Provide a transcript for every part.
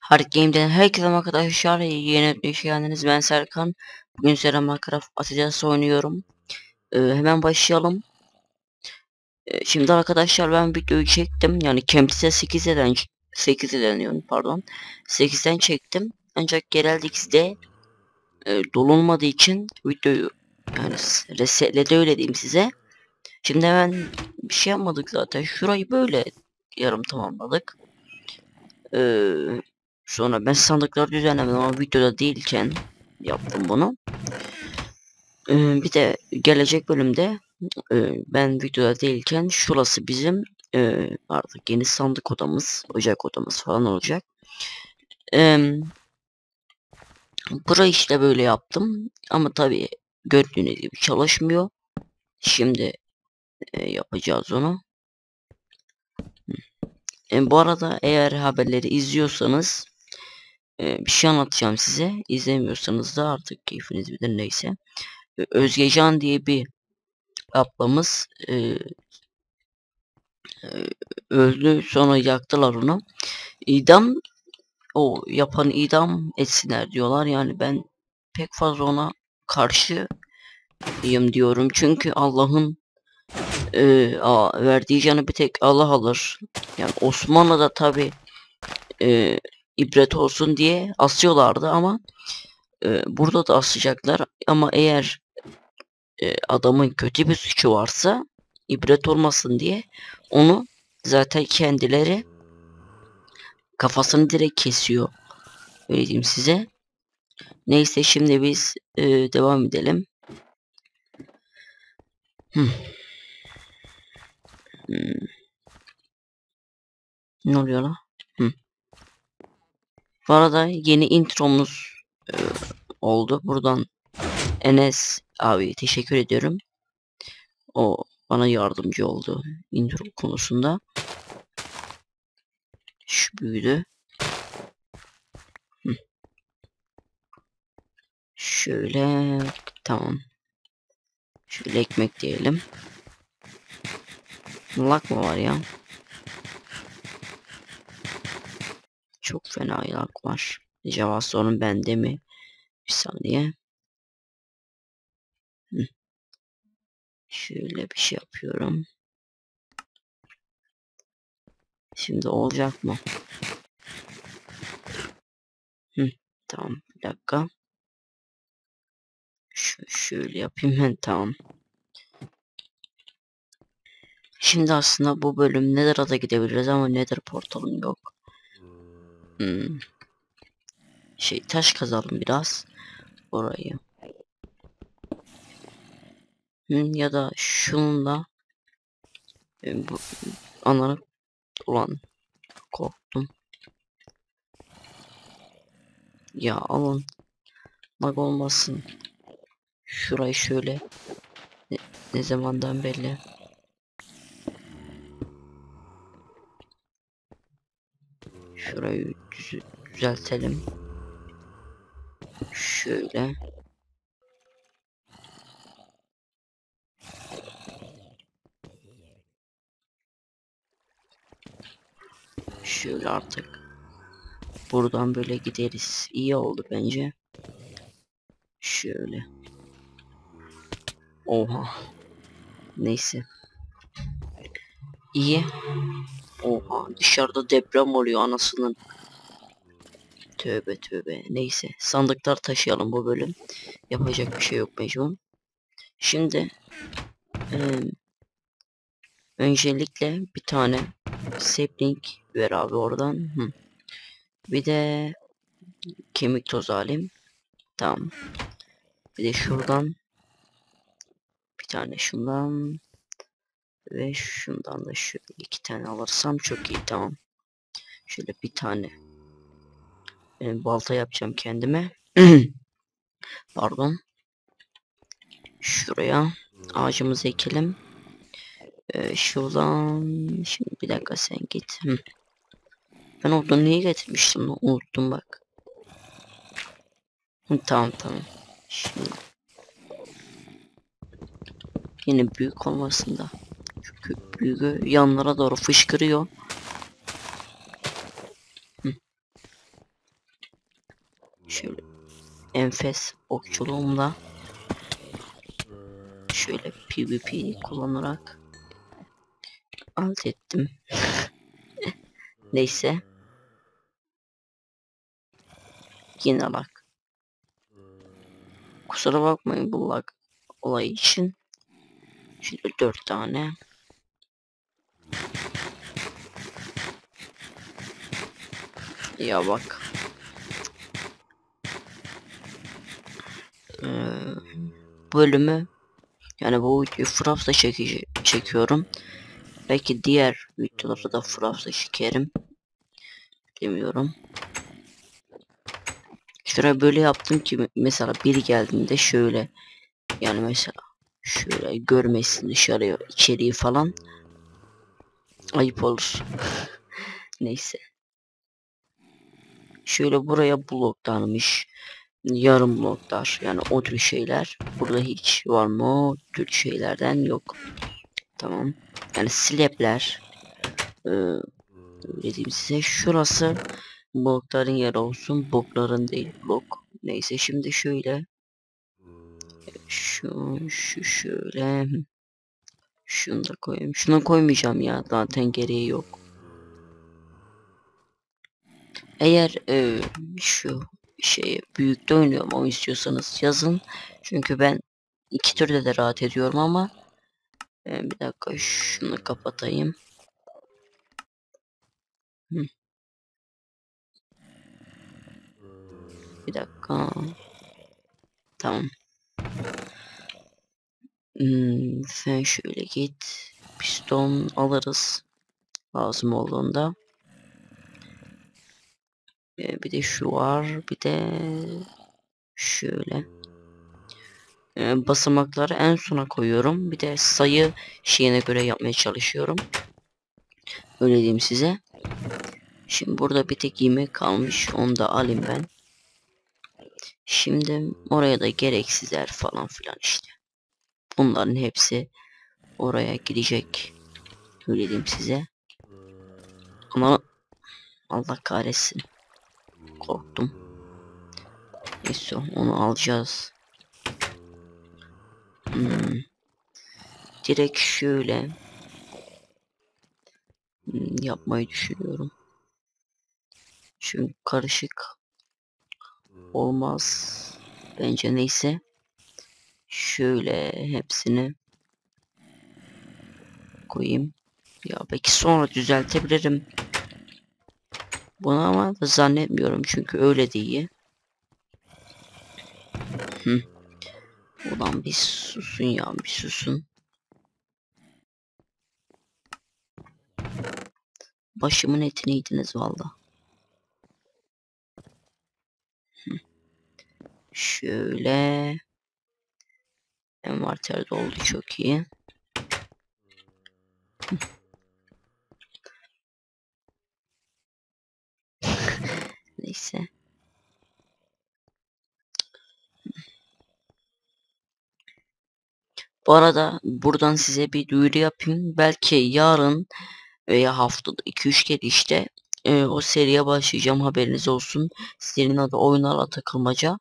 Hard Game'den herkese arkadaşlar. Yeni bir hoş geldiniz. Ben Serkan. Bugün sizlere Minecraft atacağız oynuyorum. Ee, hemen başlayalım. Ee, şimdi arkadaşlar ben videoyu çektim. Yani Campsite 8'den 8'den deniyorum pardon. 8'den çektim. Ancak genelde X'de e, dolunmadığı için videoyu yani resetledi öyle diyeyim size. Şimdi hemen bir şey yapmadık zaten. Şurayı böyle yarım tamamladık. Ee, Sonra ben sandıkları düzenlemedim ama videoda değilken yaptım bunu. Ee, bir de gelecek bölümde e, ben videoda değilken şurası bizim e, artık yeni sandık odamız, ocak odamız falan olacak. Ee, burayı işte böyle yaptım ama tabi gördüğünüz gibi çalışmıyor. Şimdi e, yapacağız onu. E, bu arada eğer haberleri izliyorsanız e, bir şey anlatacağım size. İzlemiyorsanız da artık keyfiniz bilir neyse. E, Özgecan diye bir ablamız e, e, öldü sonra yaktılar onu. İdam o yapan idam etsinler diyorlar. Yani ben pek fazla ona karşıyım diyorum. Çünkü Allah'ın e, verdiği canı bir tek Allah alır. Yani Osmanlı'da tabi e, ibret olsun diye asıyorlardı ama e, burada da asacaklar ama eğer e, adamın kötü bir suçu varsa ibret olmasın diye onu zaten kendileri kafasını direkt kesiyor. Öyle diyeyim size. Neyse şimdi biz e, devam edelim. Hmm. Hmm. Ne oluyor lan? Hmm. Bu arada yeni intromuz e, oldu. Buradan Enes abi teşekkür ediyorum. O bana yardımcı oldu intro konusunda. Şu büyüdü. Şöyle tamam. Şöyle ekmek diyelim. Lak mı var ya? Çok fena lak var. Acaba sorun bende mi? Bir saniye. Şöyle bir şey yapıyorum. Şimdi olacak mı? Hı, tamam bir dakika. Şöyle yapayım ben tamam. Şimdi aslında bu bölüm Nether'a da gidebiliriz ama Nether portalım yok. Hmm. Şey taş kazalım biraz. Orayı. Hmm, ya da şununla e, bu ananı ulan korktum. Ya alın. Lag olmasın. Şurayı şöyle ne, ne zamandan belli. Şurayı düz düzeltelim. Şöyle. Şöyle artık. Buradan böyle gideriz. İyi oldu bence. Şöyle. Oha. Neyse. İyi. Oha dışarıda deprem oluyor anasının. Tövbe tövbe. Neyse sandıklar taşıyalım bu bölüm. Yapacak bir şey yok mecbur. Şimdi e, öncelikle bir tane sapling ver abi oradan. Hı. Bir de kemik toz alayım. Tamam. Bir de şuradan tane şundan ve şundan da şöyle iki tane alırsam çok iyi tamam. Şöyle bir tane e, balta yapacağım kendime. Pardon. Şuraya ağacımızı ekelim. Ee, şuradan şimdi bir dakika sen git. Ben odunu niye getirmiştim? Unuttum bak. Hı, tamam tamam. Şimdi Yine büyük olmasında. Çünkü büyüğü yanlara doğru fışkırıyor. Şöyle enfes okçuluğumla şöyle PvP kullanarak alt ettim. Neyse. Yine bak. Kusura bakmayın bu lag olayı için. Şimdi dört tane. Ya bak. Ee, bölümü yani bu videoyu çekiyorum. Belki diğer videoları da Fraps'la çekerim. Bilmiyorum. Şuraya böyle yaptım ki mesela biri geldiğinde şöyle yani mesela şöyle görmesin dışarıya içeriği falan. Ayıp olur. Neyse. Şöyle buraya bloklanmış. Yarım bloklar. Yani o tür şeyler. Burada hiç var mı? O tür şeylerden yok. Tamam. Yani slabler ee, dediğim size? Şurası blokların yeri olsun. Blokların değil. Blok. Neyse şimdi şöyle şu şu şöyle. Şunu da koyayım. Şunu koymayacağım ya. Zaten gereği yok. Eğer e, şu şey büyükte oynuyorum o istiyorsanız yazın. Çünkü ben iki türde de rahat ediyorum ama e, bir dakika şunu kapatayım. Hı. bir dakika. Tamam hmm, sen şöyle git piston alırız lazım olduğunda ee, bir de şu var. Bir de şöyle. Ee, basamakları en sona koyuyorum. Bir de sayı şeyine göre yapmaya çalışıyorum. Öyle diyeyim size. Şimdi burada bir tek yemek kalmış. Onu da alayım ben. Şimdi oraya da gereksizler falan filan işte. Bunların hepsi oraya gidecek. Öyle diyeyim size. Ama Allah kahretsin korktum. Neyse onu alacağız. Hmm. Direkt şöyle hmm, yapmayı düşünüyorum. Çünkü karışık olmaz. Bence neyse. Şöyle hepsini koyayım. Ya belki sonra düzeltebilirim. Bunu ama zannetmiyorum çünkü öyle değil. Hı. Ulan bir susun ya bir susun. Başımın etini yediniz valla. Şöyle. Envarter doldu çok iyi. Neyse. Bu arada buradan size bir duyuru yapayım. Belki yarın veya haftada 2-3 kere işte e, o seriye başlayacağım haberiniz olsun. Serinin adı oyunlarla takılmaca.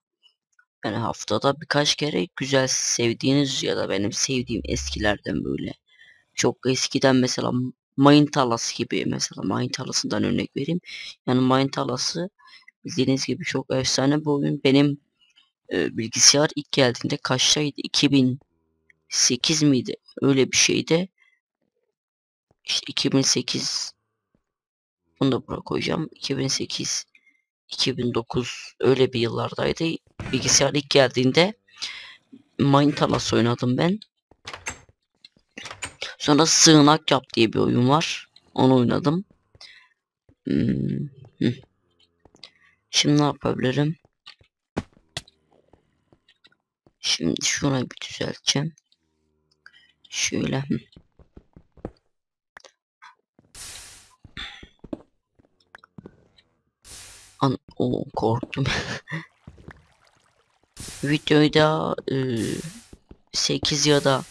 Yani haftada birkaç kere güzel sevdiğiniz ya da benim sevdiğim eskilerden böyle. Çok eskiden mesela Mayın Talası gibi mesela Mayın Talası'ndan örnek vereyim. Yani Mayın Talası Bildiğiniz gibi çok efsane bir oyun. Benim e, bilgisayar ilk geldiğinde kaçtaydı? 2008 miydi? Öyle bir şeydi. İşte 2008 bunu da buraya koyacağım. 2008 2009 öyle bir yıllardaydı. Bilgisayar ilk geldiğinde Minetalas oynadım ben. Sonra Sığınak Yap diye bir oyun var. Onu oynadım. Hmm. Şimdi ne yapabilirim? Şimdi şurayı bir düzelteceğim. Şöyle. An o korktum. Videoyu da e, 8 ya da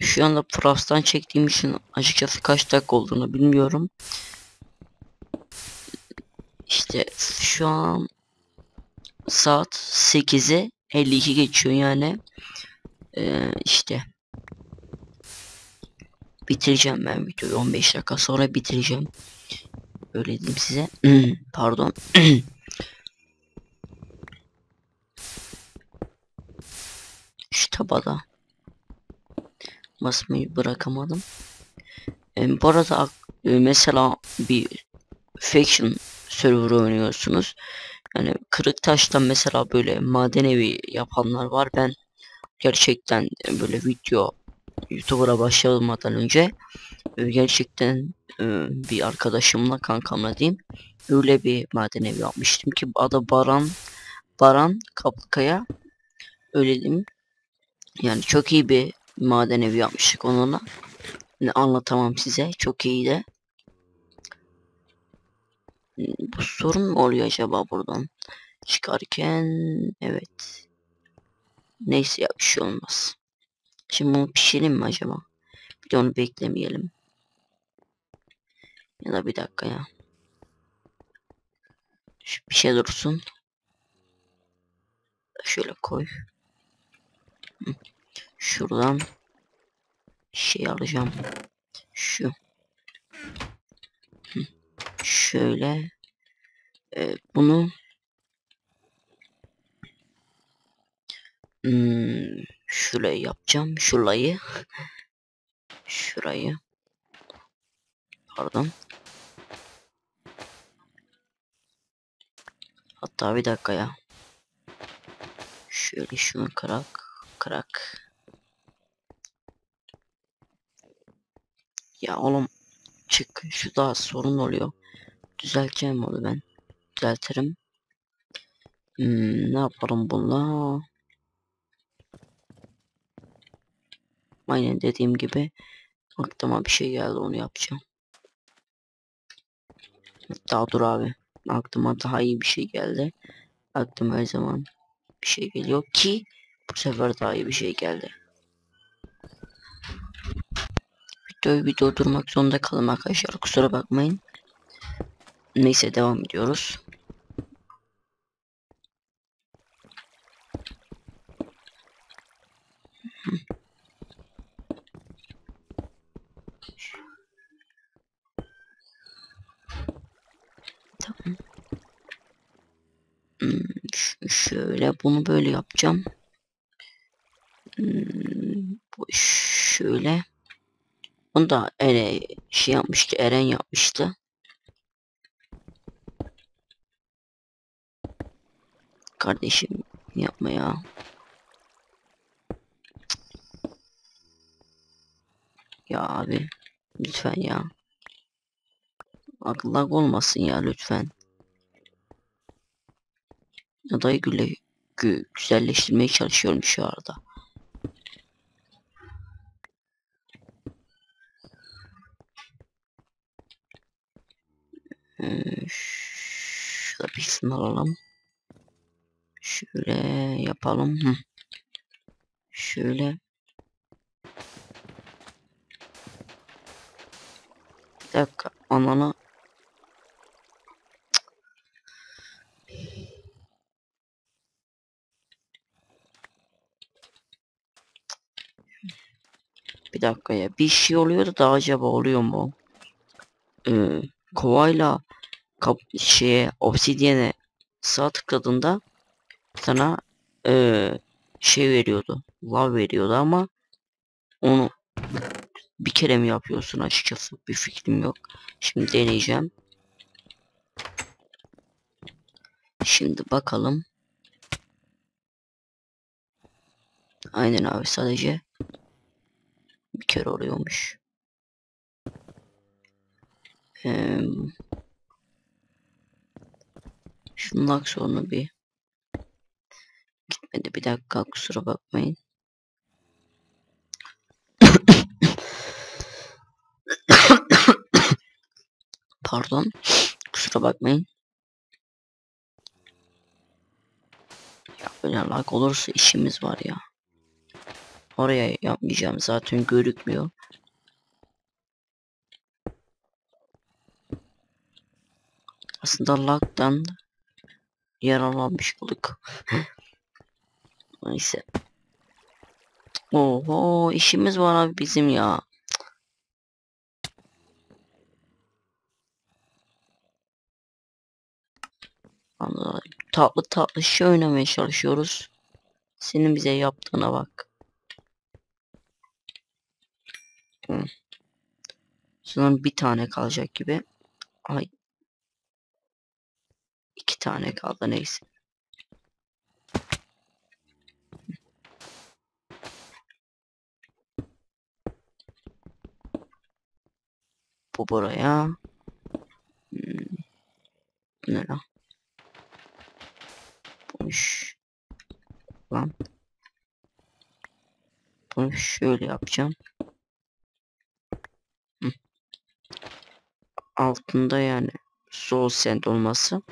Şu anda Frost'tan çektiğim için açıkçası kaç dakika olduğunu bilmiyorum. İşte şu an saat 8'e 52 geçiyor yani. Ee, işte bitireceğim ben videoyu 15 dakika sonra bitireceğim. Öyle diyeyim size. Pardon. Şu tabada basmayı bırakamadım. Ee, bu arada e, mesela bir faction server oynuyorsunuz. Yani kırık taştan mesela böyle maden evi yapanlar var. Ben gerçekten e, böyle video YouTuber'a başlamadan önce e, gerçekten e, bir arkadaşımla kankamla diyeyim öyle bir maden evi yapmıştım ki adı Baran Baran Kaplıkaya öyle diyeyim. Yani çok iyi bir maden evi yapmıştık onunla. Anlatamam size. Çok iyiydi. Hmm, Bu sorun mu oluyor acaba buradan? Çıkarken evet. Neyse ya bir şey olmaz. Şimdi bunu pişirelim mi acaba? Bir de onu beklemeyelim. Ya da bir dakika ya. Şu bir şey dursun. Şöyle koy. Şuradan şey alacağım. Şu. Şöyle. Ee, bunu Hmm, şurayı yapacağım. Şurayı. Şurayı. Pardon. Hatta bir dakika ya. Şöyle şunu kırak. Kırak. Ya oğlum çık. Şu daha sorun oluyor. Düzelteceğim onu ben. Düzeltirim. Hmm, ne yapalım bununla? Aynen dediğim gibi aklıma bir şey geldi onu yapacağım. Daha dur abi. Aklıma daha iyi bir şey geldi. Aklıma her zaman bir şey geliyor ki bu sefer daha iyi bir şey geldi. Videoyu video durmak zorunda kaldım arkadaşlar kusura bakmayın. Neyse devam ediyoruz. Tamam. Hmm, şöyle bunu böyle yapacağım. Hmm, şöyle. Bunu da Ere şey yapmıştı. Eren yapmıştı. Kardeşim yapma ya. Ya abi lütfen ya. Akıllag olmasın ya lütfen. Adayı güle gü güzelleştirmeye çalışıyorum şu arada. Ee, isim alalım. Şöyle yapalım. Şöyle. Bir dakika. Anana. Bir dakika ya. Bir şey oluyordu da acaba oluyor mu? Ee, kovayla kap şeye obsidiyene sağ tıkladığında sana ee, şey veriyordu. Lav veriyordu ama onu bir kere mi yapıyorsun açıkçası bir fikrim yok. Şimdi deneyeceğim. Şimdi bakalım. Aynen abi sadece bir kere oluyormuş. Ee, şunun sonra bir gitmedi bir dakika kusura bakmayın. Pardon. Kusura bakmayın. Ya böyle lag olursa işimiz var ya. Oraya yapmayacağım zaten görükmüyor. Aslında lag'dan yaralanmış olduk. Neyse. Oho işimiz var abi bizim ya. Anladım. Tatlı tatlı şey oynamaya çalışıyoruz. Senin bize yaptığına bak. Sanırım bir tane kalacak gibi. Ay. İki tane kaldı neyse. Bu buraya. Hmm. Ne lan? Boş. Lan. Bunu şöyle yapacağım. Hı. Altında yani sol send olması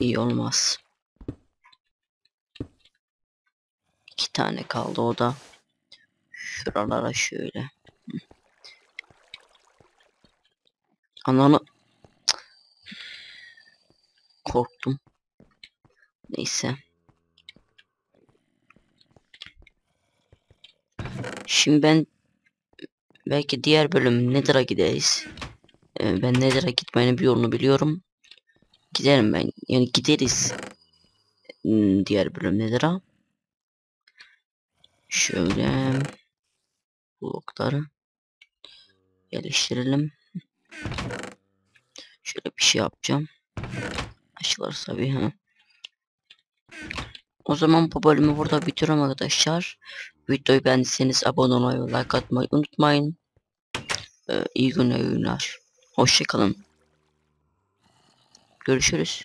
iyi olmaz. İki tane kaldı o da. Şuralara şöyle. Ananı korktum. Neyse. Şimdi ben belki diğer bölüm Nether'a gideriz. Ee, ben Nether'a gitmenin bir yolunu biliyorum. Giderim ben. Yani gideriz. Hmm, Diğer bölüm Nether'a. Şöyle blokları yerleştirelim. Şöyle bir şey yapacağım. Açılır tabii ha. O zaman bu bölümü burada bitiriyorum arkadaşlar. Videoyu beğendiyseniz abone olmayı like atmayı unutmayın. Ee, iyi günler, günler. Hoşçakalın. Görüşürüz.